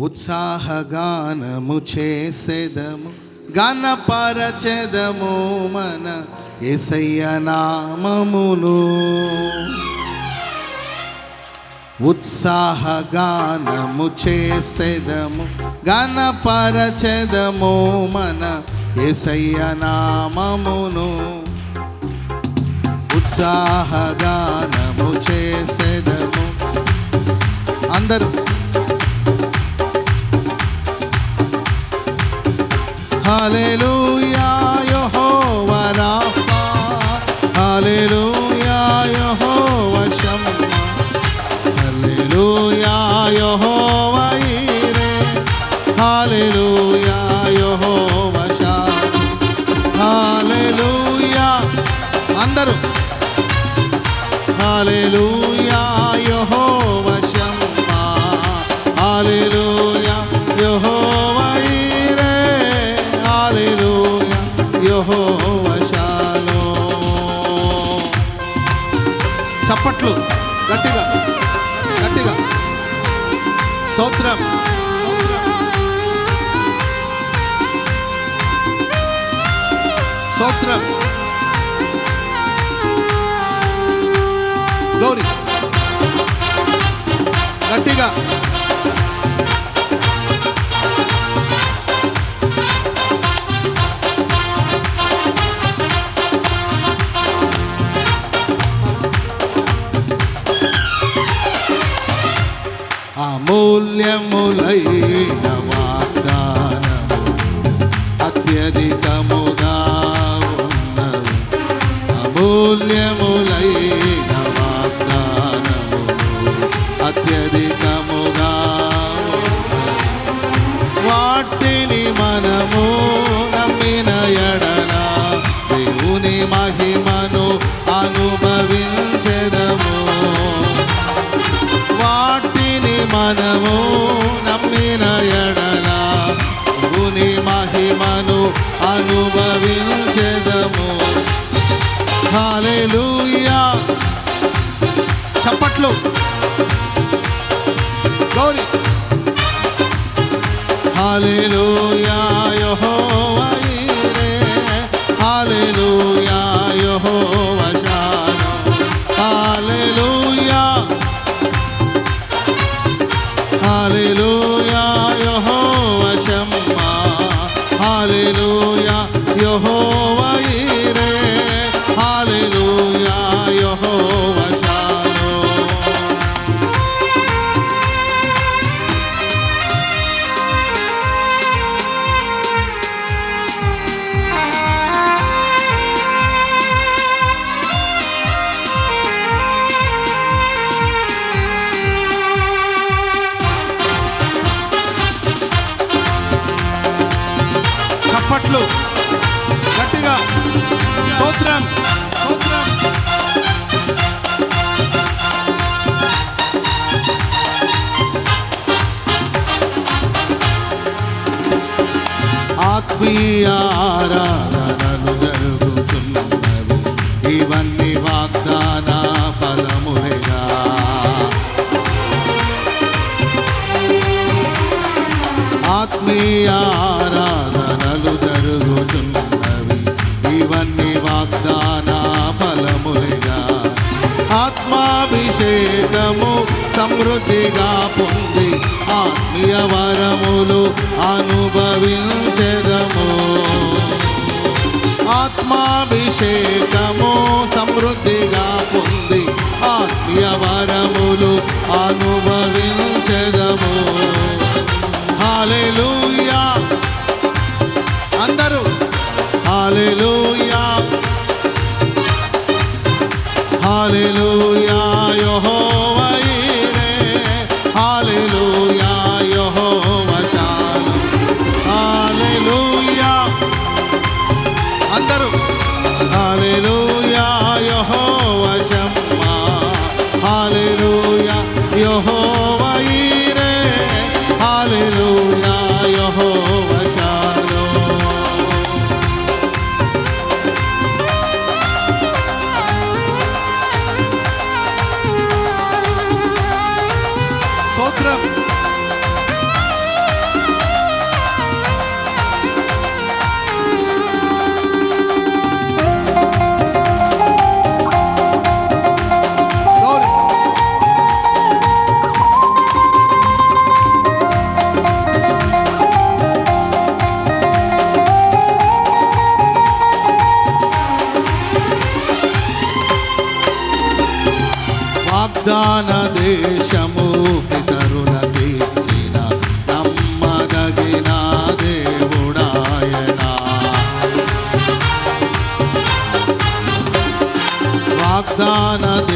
ఉత్సాహగానము చేసేదము గణపరచెదము మన ఎసయ్య నామమును. ఉత్సాహగానము చేసేదము గణపరచెదము మన ఎసయ్య నామమును. ఉత్సాహగానము చేసేదము. అందరూ హల్లెలూయా గట్టిగా గట్టిగా. స్తోత్రం స్తోత్రం అమూల్యములైన వాగ్దానము. అత్యధికముగా ఉన్నవి అమూల్యము Close. ఆత్మీయ ఆరాధనలు జరుగుతున్నవి. ఇవన్నీ వాగ్దాన ఫలములుగా ఆత్మీయ ఆరాధనలు జరుగుతున్నవి. ఇవన్నీ వాగ్దాన ఫలములుగా ఆత్మాభిషేకము సమృద్ధిగా పొంది ఆత్మీయ వరములు అనుభవించెదము. ఆత్మాభిషేకము సమృద్ధిగా పొంది ఆత్మీయ వరములు అనుభవించ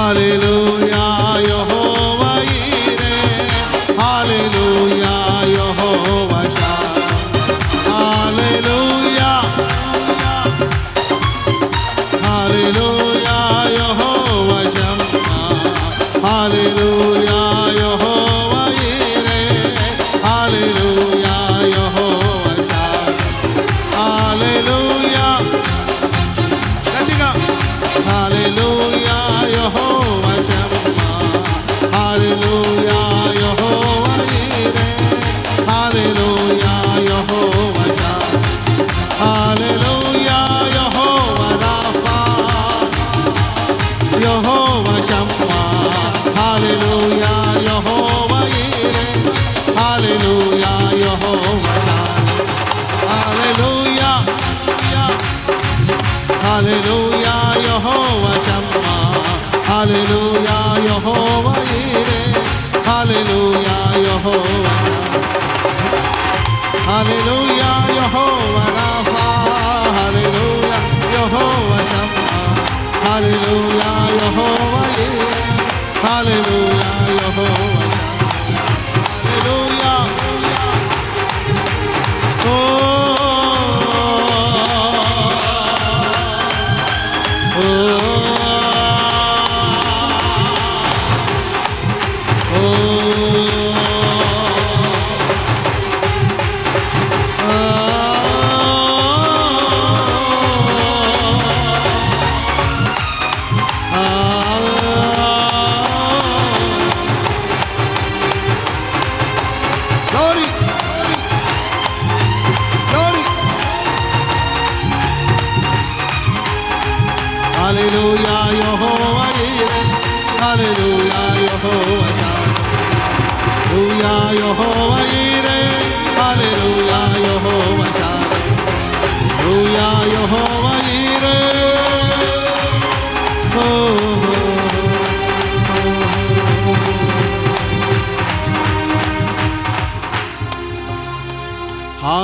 హల్లెలూయా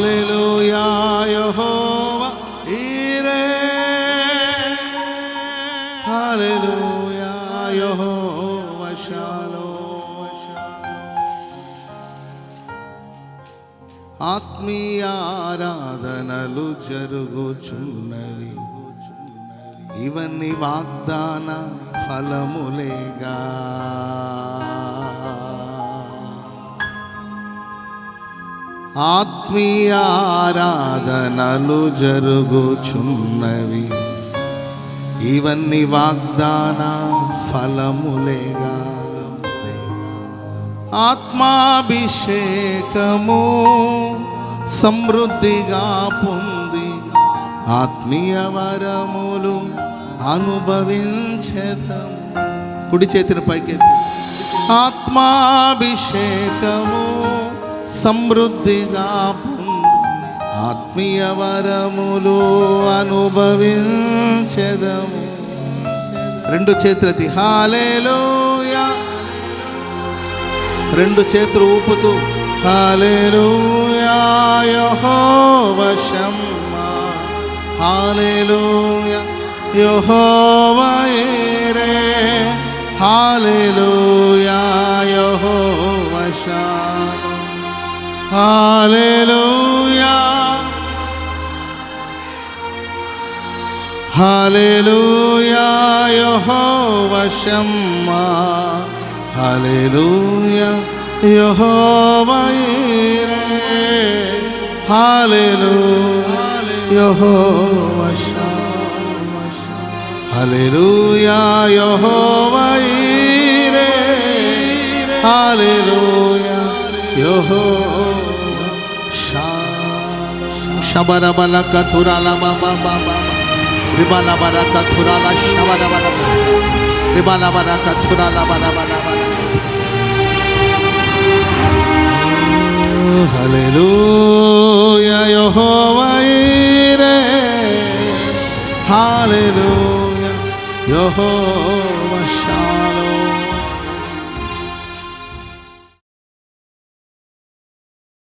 హల్లెలూయా యెహోవా ఈరే హల్లెలూయా యెహోవా షాలోమ్ ఆత్మీయ ఆరాధనలు జరుగుచున్నవి ఇవన్నీ వాగ్దాన ఫలములేగా ఆత్మీయారాధనలు జరుగుచున్నవి. ఇవన్నీ వాగ్దాన ఫలములేగా. ఆత్మాభిషేకము సమృద్ధిగా పొంది ఆత్మీయ వరములు అనుభవించతం కుడి చేతిని పైకి ఆత్మాభిషేకము సమృద్ధిగా ఆత్మీయ వరములు అనుభవించదము. రెండు చేతులతి హాలేలోయా! రెండు చేతులు ఊపుతూ hallelujah Jehovah Shammah hallelujah Jehovah Jireh hallelujah Jehovah Shalom hallelujah hallelujah Jehovah Shammah hallelujah Jehovah Jireh hallelujah Jehovah Shalom hallelujah Jehovah Jireh hallelujah Jehovah shabara balaka turala mama mama ribala baraka turala shabara balaka ribala baraka turala bala bala bala Hallelujah Yehovah Ire Hallelujah Yehovah.